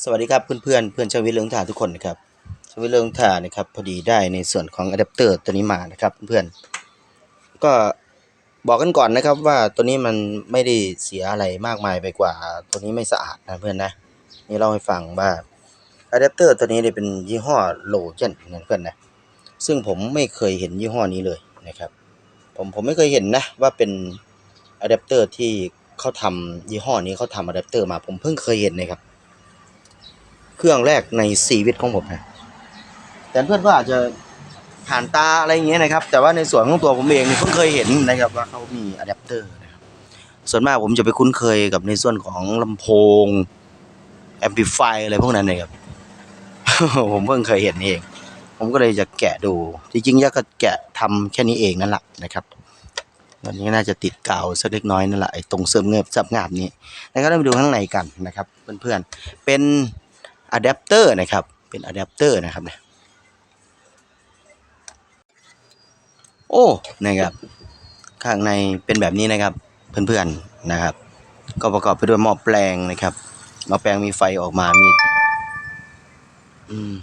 สวัสดีครับเพื่อนเพื่อนเพื่อนชาววิทย์เรืองถ่าทุกคนนะครับชาววิทย์เรืองถ่านะครับพอดีได้ในส่วนของอะแดปเตอร์ตัวนี้มานะครับเพื่อนๆก็บอกกันก่อนนะครับว่าตัวนี้มันไม่ได้เสียอะไรมากมายไปกว่า ตัวนี้ไม่สะอาดนะเพื่อนนะนี่เล่าให้ฟังว่าอะแดปเตอร์ตัวนี้เนี่ยเป็นยี่ห้อโลเจนนะเพื่อนนะซึ่งผมไม่เคยเห็นยี่ห้อนี้เลยนะครับ ผมผมไม่เคยเห็นนะว่าเป็นอะแดปเตอร์ที่เขาทำยี่ห้อนี้เขาทำอะแดปเตอร์มาผมเพิ่งเคยเห็นนะครับ เครื่องแรกในชีวิตของผมนะแต่เพื่อนก็อาจจะผ่านตาอะไรอย่างเงี้ยนะครับ แต่ว่าในส่วนของตัวผมเองเนี่ยเพิ่งเคยเห็นนะครับว่าเขามีอะแดปเตอร์นะครับส่วนมากผมจะไปคุ้นเคยกับในส่วนของลำโพงแอมพลิฟายอะไรพวกนั้นนะครับ ผมเพิ่งเคยเห็นเอง ผมก็เลยจะแกะดูจริงๆยักก็แกะทำแค่นี้เองนั่นแหละนะครับวันนี้น่าจะติดกาวสักเล็กน้อยนั่นแหละตรงเสริมเงือบจับงาบนี้แล้วก็เราไปดูข้างในกันนะครับ เพื่อนๆ เป็น อะแดปเตอร์นะครับ เป็นอะแดปเตอร์นะครับเนี่ยโอ้นะครับข้างในเป็นแบบนี้นะครับเพื่อนๆนะครับ ก็ประกอบไปด้วยหม้อแปลงนะครับหม้อแปลงมีไฟออกมามีอืม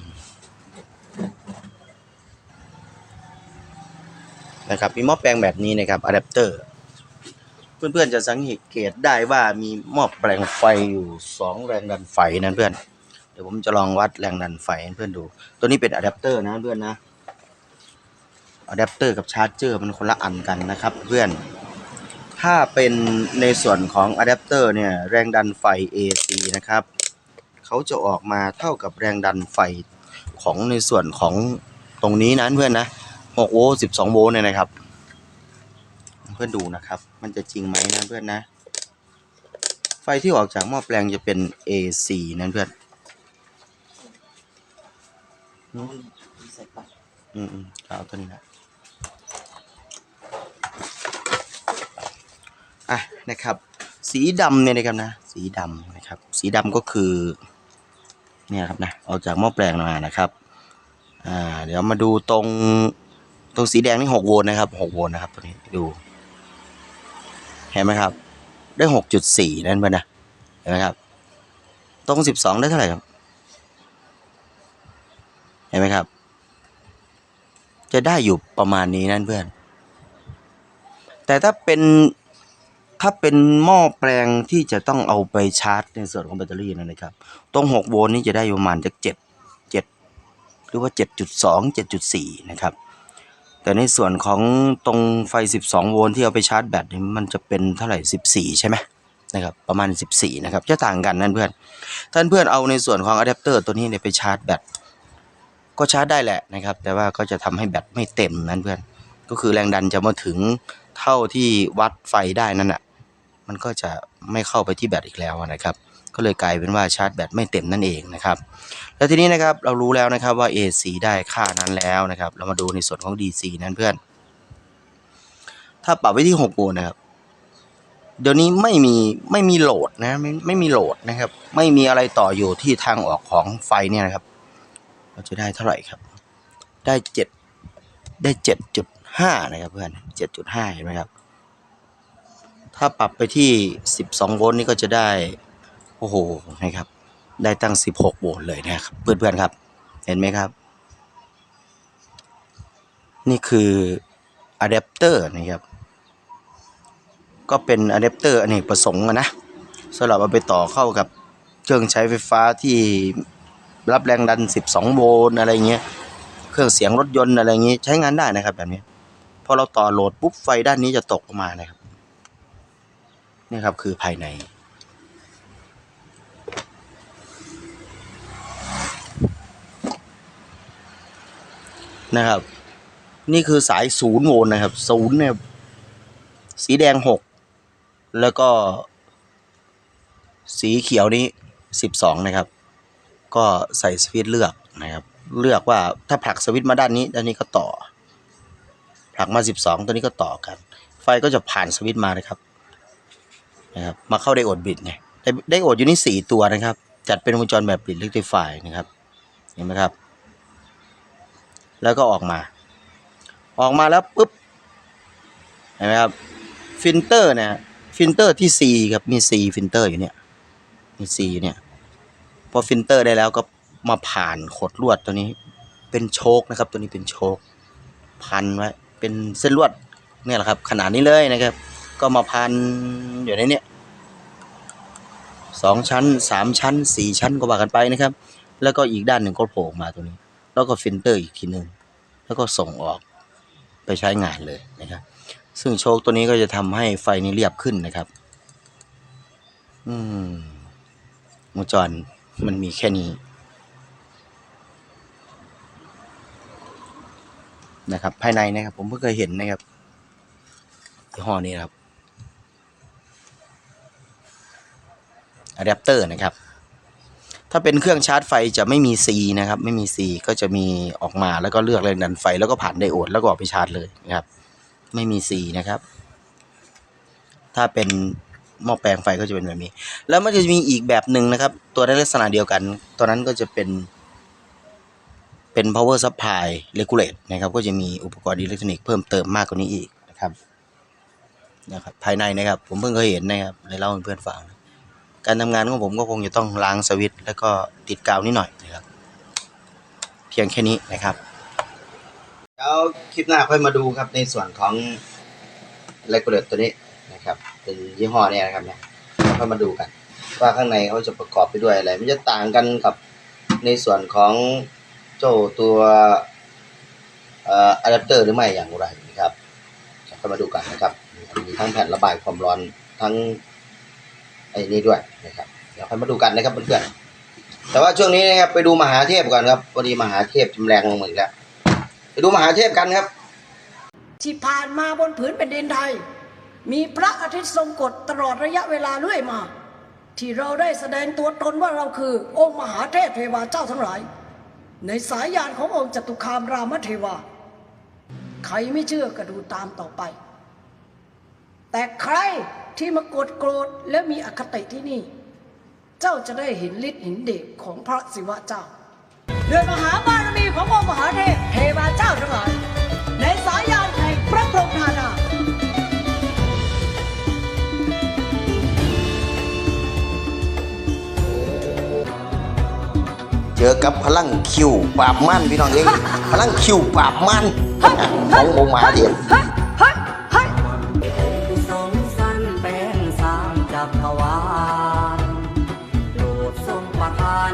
นะครับมีหม้อแปลงแบบนี้นะครับอะแดปเตอร์ เพื่อนๆจะสังเกตได้ว่ามีหม้อแปลงไฟอยู่สองแรงดันไฟนั่นเพื่อน ดี๋ยวผมจะลองวัดแรงดันไฟให้เพื่อนดู ตัวนี้เป็นอะแดปเตอร์นะเพื่อนนะอะแดปเตอร์กับชาร์จเจอร์มันคนละอันกันนะครับ เพื่อน ถ้าเป็นในส่วนของอะแดปเตอร์เนี่ยแรงดันไฟ AC นะครับเขาจะออกมาเท่ากับแรงดันไฟของในส่วนของตรงนี้นะเพื่อนนะ6โวลต์12โวลต์เนี่ยนะครับ เพื่อนดูนะครับ มันจะจริงไหมนะเพื่อนนะ ไฟที่ออกจากหม้อแปลงจะเป็น AC นั่นเพื่อน อืมอืมอืมเอาตัวนี้นะอะนะครับ สีดำเนี่ยนะครับนะ สีดำนะครับ สีดำก็คือ เนี่ยครับนะออกจากหม้อแปลงมานะครับอ่าเดี๋ยวมาดูตรงตรงสีแดงนี่หกโวลต์นะครับหกโวลต์นะครับตัวนี้ดูเห็นไหมครับ ได้หกจุดสี่นั่นเพื่อนนะเห็นไหมครับ ตรงสิบสองได้เท่าไหร่ครับ เห็นไหมครับ จะได้อยู่ประมาณนี้นั่นเพื่อน แต่ถ้าเป็นถ้าเป็นหม้อแปลงที่จะต้องเอาไปชาร์จในส่วนของแบตเตอรี่นั่นนะครับ ตรง 6 โวลต์นี่จะได้ประมาณจาก7 7หรือว่า 7.2 7.4 นะครับ แต่ในส่วนของตรงไฟ 12 โวลต์ที่เอาไปชาร์จแบตนี่มันจะเป็นเท่าไหร่ 14 ใช่ไหมนะครับ ประมาณ 14 นะครับ จะต่างกันนั่นเพื่อน ท่านเพื่อนเอาในส่วนของอะแดปเตอร์ตัวนี้เนี่ยไปชาร์จแบต ก็ชาร์จได้แหละนะครับ แต่ว่าก็จะทำให้แบตไม่เต็มนั่นเพื่อน ก็คือแรงดันจะมาถึงเท่าที่วัดไฟได้นั่นอะ มันก็จะไม่เข้าไปที่แบตอีกแล้วนะครับ ก็เลยกลายเป็นว่าชาร์จแบตไม่เต็มนั่นเองนะครับ แล้วทีนี้นะครับเรารู้แล้วนะครับว่า AC ได้ค่านั้นแล้วนะครับ เรามาดูในส่วนของ DC นั้นเพื่อน ถ้าปรับไว้ที่6โวลต์นะครับเดี๋ยวนี้ไม่มีไม่มีโหลดนะไม่ไม่มีโหลดนะครับ ไม่มีอะไรต่ออยู่ที่ทางออกของไฟเนี่ยนะครับ เราจะได้เท่าไหร่ครับ ได้เจ็ดได้เจ็ดจุดห้านะครับเพื่อนเจ็ดจุดห้าเห็นไหมครับ ถ้าปรับไปที่สิบสองโวลต์นี่ก็จะได้ โอ้โหนะครับ ได้ตั้งสิบหกโวลต์เลยนะครับ เพื่อนๆครับ เห็นไหมครับ นี่คืออะแดปเตอร์นะครับ ก็เป็นอะแดปเตอร์อเนกประสงค์นะสำหรับเอาไปต่อเข้ากับเครื่องใช้ไฟฟ้าที่ รับแรงดัน 12 โวลต์อะไรเงี้ย เครื่องเสียงรถยนต์อะไรเงี้ยใช้งานได้นะครับแบบนี้ พอเราต่อโหลดปุ๊บไฟด้านนี้จะตกออกมานะครับ นี่ครับคือภายใน นะครับ นี่คือสายศูนย์โวลต์นะครับศูนย์เนี่ยสีแดงหกแล้วก็สีเขียวนี้สิบสองนะครับ ก็ใส่สวิตช์เลือกนะครับ เลือกว่าถ้าผลักสวิตช์มาด้านนี้ด้านนี้ก็ต่อ ผลักมาสิบสองตัวนี้ก็ต่อกัน ไฟก็จะผ่านสวิตช์มานะครับนะครับ มาเข้าไดโอดบิดไงไดไดโอดอยู่นี่สี่ตัวนะครับ จัดเป็นวงจรแบบบิดเล็กไฟนะครับเห็นไหมครับ แล้วก็ออกมา ออกมาแล้วปุ๊บเห็นไหมครับฟิลเตอร์เนี่ยฟิลเตอร์ที่ C ครับมี C ฟิลเตอร์อยู่เนี่ยมี C อยู่เนี่ย พอฟิลเตอร์ได้แล้วก็มาผ่านขดลวดตัวนี้ เป็นโชคนะครับ ตัวนี้เป็นโชคพันไว้เป็นเส้นลวดเนี่ยแหละครับ ขนาดนี้เลยนะครับ ก็มาพันอยู่ในนี้สองชั้นสามชั้นสี่ชั้นก็ว่ากันไปนะครับ แล้วก็อีกด้านหนึ่งก็โผล่มาตัวนี้ แล้วก็ฟิลเตอร์อีกทีหนึ่งแล้วก็ส่งออกไปใช้งานเลยนะครับ ซึ่งโชคตัวนี้ก็จะทำให้ไฟนี้เรียบขึ้นนะครับ อืมวงจร มันมีแค่นี้นะครับ ภายในนะครับ ผมเพิ่งเคยเห็นนะครับยี่ห้อนี้นะครับอะแดปเตอร์นะครับ ถ้าเป็นเครื่องชาร์จไฟจะไม่มี C นะครับ ไม่มี C ก็จะมีออกมาแล้วก็เลือกแรงดันไฟ แล้วก็ผ่านไดโอดแล้วก็ออกไปชาร์จเลยนะครับ ไม่มี C นะครับ ถ้าเป็น หม้อแปลงไฟก็จะเป็นแบบนี้ แล้วมันจะมีอีกแบบหนึ่งนะครับ ตัวในลักษณะเดียวกัน ตัวนั้นก็จะเป็นเป็น power supply regulate นะครับก็จะมีอุปกรณ์อิเล็กทรอนิกส์เพิ่มเติมมากกว่านี้อีกนะครับนะครับภายในนะครับ ผมเพิ่งเคยเห็นนะครับเลยเล่าให้เพื่อนฟัง การทำงานของผมก็คงจะต้องล้างสวิตช์แล้วก็ติดกาวนิดหน่อยนะครับ เพียงแค่นี้นะครับแล้วคลิปหน้าค่อยมาดูครับในส่วนของ regulate ตัวนี้ นะครับ เป็นยี่ห้อเนี้นะครับเนี่ยเราค่อยมาดูกัน ว่าข้างในเขาจะประกอบไปด้วยอะไร มันจะต่างกันกับในส่วนของเจ้าตัวอะแดปเตอร์หรือไม่อย่างไรนะครับก็มาดูกันนะครับ มีทั้งแผ่นระบายความร้อนทั้งไอ้นี่ด้วยนะครับ เดี๋ยวค่อยมาดูกันนะครับเพื่อนๆ แต่ว่าช่วงนี้นะครับไปดูมหาเทพก่อนครับพอดีมหาเทพจำแรงลงมาอีกแล้วไปดูมหาเทพกันครับ ที่ผ่านมาบนผืนแผ่นดินไทย มีพระอาทิตย์ทรงกฎตลอดระยะเวลาเรื่อยมา ที่เราได้แสดงตัวตนว่าเราคือ องค์มหาเทพเทวาเจ้าทั้งหลาย ในสายยานขององค์จตุคามรามเทวา ใครไม่เชื่อก็ดูตามต่อไป แต่ใครที่มากดโกรธและมีอคติที่นี่ เจ้าจะได้เห็นฤทธิ์เห็นเดชของพระศิวะเจ้าด้วยมหาบารมีขององค์มหาเทพเทวาเจ้าทั้งหลายในสายยานแห่งพระพรหมธาน เจอกับพลังคิวปราบมันพี่น้องเองพลังคิวปราบมันของอมาเทพสงจักรวาลโปรดทรงประทาน